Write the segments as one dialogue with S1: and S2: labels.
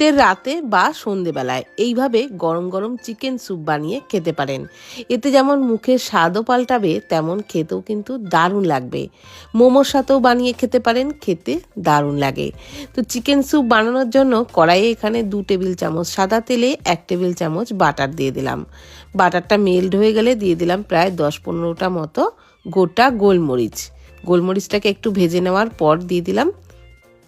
S1: শীতের রাতে বা সন্ধেবেলায় এইভাবে গরম গরম চিকেন স্যুপ বানিয়ে খেতে পারেন। এতে যেমন মুখের স্বাদও পাল্টাবে, তেমন খেতেও কিন্তু দারুণ লাগবে। মোমোর সাথেও বানিয়ে খেতে পারেন, খেতে দারুণ লাগে। তো চিকেন স্যুপ বানানোর জন্য কড়াইয়ে এখানে দু টেবিল চামচ সাদা তেলে, এক টেবিল চামচ বাটার দিয়ে দিলাম। বাটারটা মেল্ট হয়ে গেলে দিয়ে দিলাম প্রায় দশ পনেরোটা মতো গোটা গোলমরিচ। গোলমরিচটাকে একটু ভেজে নেওয়ার পর দিয়ে দিলাম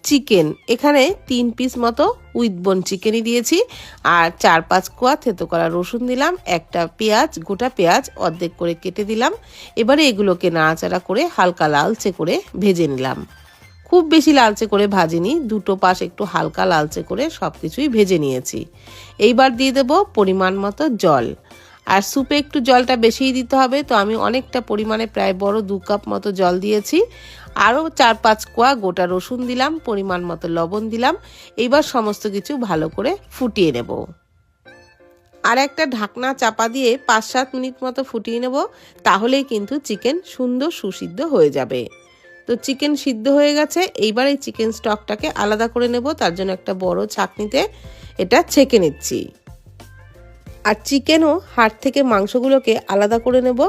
S1: চিকেন। এখানে তিন পিস মতো উইথ বোন চিকেনই দিয়েছি। আর চার পাঁচ কোয়া থেতো করা রসুন দিলাম, একটা পেঁয়াজ, গোটা পেঁয়াজ অর্ধেক করে কেটে দিলাম। এবারে এগুলোকে নাড়াচাড়া করে হালকা লালচে করে ভেজে নিলাম। খুব বেশি লালচে করে ভাজিনি, দুটো পাশ একটু হালকা লালচে করে সব কিছুই ভেজে নিয়েছি। এইবার দিয়ে দেবো পরিমাণ মতো জল। আর স্যুপে একটু জলটা বেশিই দিতে হবে, তো আমি অনেকটা পরিমাণে প্রায় বড় দু কাপ মতো জল দিয়েছি। আরও চার পাঁচ কোয়া গোটা রসুন দিলাম, পরিমাণ মতো লবণ দিলাম। এইবার সমস্ত কিছু ভালো করে ফুটিয়ে নেব। আর একটা ঢাকনা চাপা দিয়ে পাঁচ সাত মিনিট মতো ফুটিয়ে নেব, তাহলেই কিন্তু চিকেন সুন্দর সুসিদ্ধ হয়ে যাবে। তো চিকেন সিদ্ধ হয়ে গেছে, এইবার এই চিকেন স্টকটাকে আলাদা করে নেব, তার জন্য একটা বড় ছাকনিতে এটা ছেঁকে নিচ্ছি। আর চিকেনও হাড় থেকে মাংসগুলোকে আলাদা করে নেব।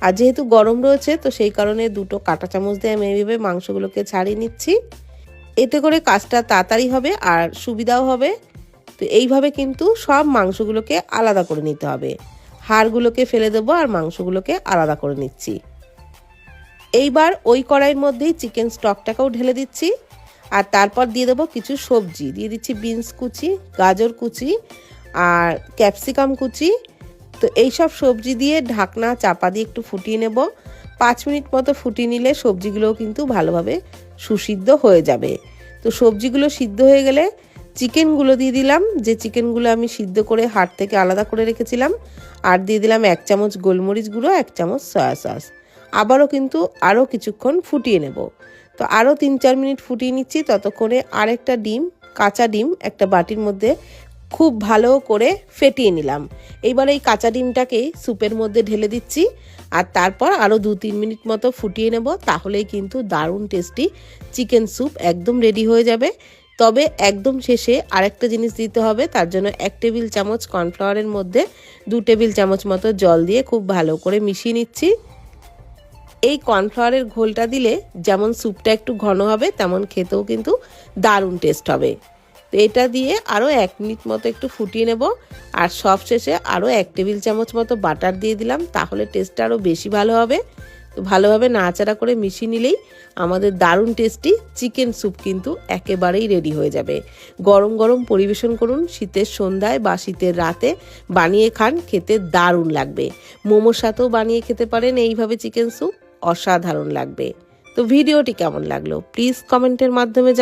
S1: আর যেহেতু গরম রয়েছে, তো সেই কারণে দুটো কাঁটা চামচ দিয়ে আমি এইভাবে মাংসগুলোকে ছাড়িয়ে নিচ্ছি। এতে করে কাজটা তাড়াতাড়ি হবে আর সুবিধাও হবে। তো এইভাবে কিন্তু সব মাংসগুলোকে আলাদা করে নিতে হবে। হাড়গুলোকে ফেলে দেবো আর মাংসগুলোকে আলাদা করে নিচ্ছি। এইবার ওই কড়াইয়ের মধ্যেই চিকেন স্টকটাকেও ঢেলে দিচ্ছি। আর তারপর দিয়ে দেবো কিছু সবজি। দিয়ে দিচ্ছি বিনস কুচি, গাজর কুচি আর ক্যাপসিকাম কুচি। তো এই সব সবজি দিয়ে ঢাকনা চাপা দিয়ে একটু ফুটিয়ে নেব। পাঁচ মিনিট মতো ফুটিয়ে নিলে সবজিগুলোও কিন্তু ভালোভাবে সুসিদ্ধ হয়ে যাবে। তো সবজিগুলো সিদ্ধ হয়ে গেলে চিকেনগুলো দিয়ে দিলাম। যে চিকেনগুলো আমি সিদ্ধ করে হাট থেকে আলাদা করে রেখেছিলাম, আর দিয়ে দিলাম এক চামচ গোলমরিচ গুঁড়ো, এক চামচ সয়া সস। আবারও কিন্তু আরও কিছুক্ষণ ফুটিয়ে নেব। তো আরও তিন চার মিনিট ফুটিয়ে নিচ্ছি। ততক্ষণে আরেকটা ডিম, কাঁচা ডিম একটা বাটির মধ্যে খুব ভালো করে ফেটিয়ে নিলাম। এইবার এই কাঁচা ডিমটাকেই স্যুপের মধ্যে ঢেলে দিচ্ছি আর তারপর আরও দু তিন মিনিট মতো ফুটিয়ে নেব, তাহলেই কিন্তু দারুণ টেস্টি চিকেন স্যুপ একদম রেডি হয়ে যাবে। তবে একদম শেষে আরেকটা জিনিস দিতে হবে, তার জন্য এক টেবিল চামচ কর্নফ্লাওয়ারের মধ্যে দু টেবিল চামচ মতো জল দিয়ে খুব ভালো করে মিশিয়ে নিচ্ছি। এই কর্নফ্লাওয়ারের ঘোলটা দিলে যেমন স্যুপটা একটু ঘন হবে, তেমন খেতেও কিন্তু দারুণ টেস্ট হবে। তো এটা দিয়ে আরও এক মিনিট মতো একটু ফুটিয়ে নেব। আর সব শেষে আরও এক টেবিল চামচ মতো বাটার দিয়ে দিলাম, তাহলে টেস্টটা আরও বেশি ভালো হবে। তো ভালোভাবে নাড়াচাড়া করে মিশিয়ে নিলেই আমাদের দারুণ টেস্টি চিকেন স্যুপ কিন্তু একেবারেই রেডি হয়ে যাবে। গরম গরম পরিবেশন করুন, শীতের সন্ধ্যায় বা শীতের রাতে বানিয়ে খান, খেতে দারুণ লাগবে। মোমোর সাথেও বানিয়ে খেতে পারেন, এইভাবে চিকেন স্যুপ অসাধারণ লাগবে। তো ভিডিওটি কেমন লাগল? প্লিজ কমেন্টের মাধ্যমে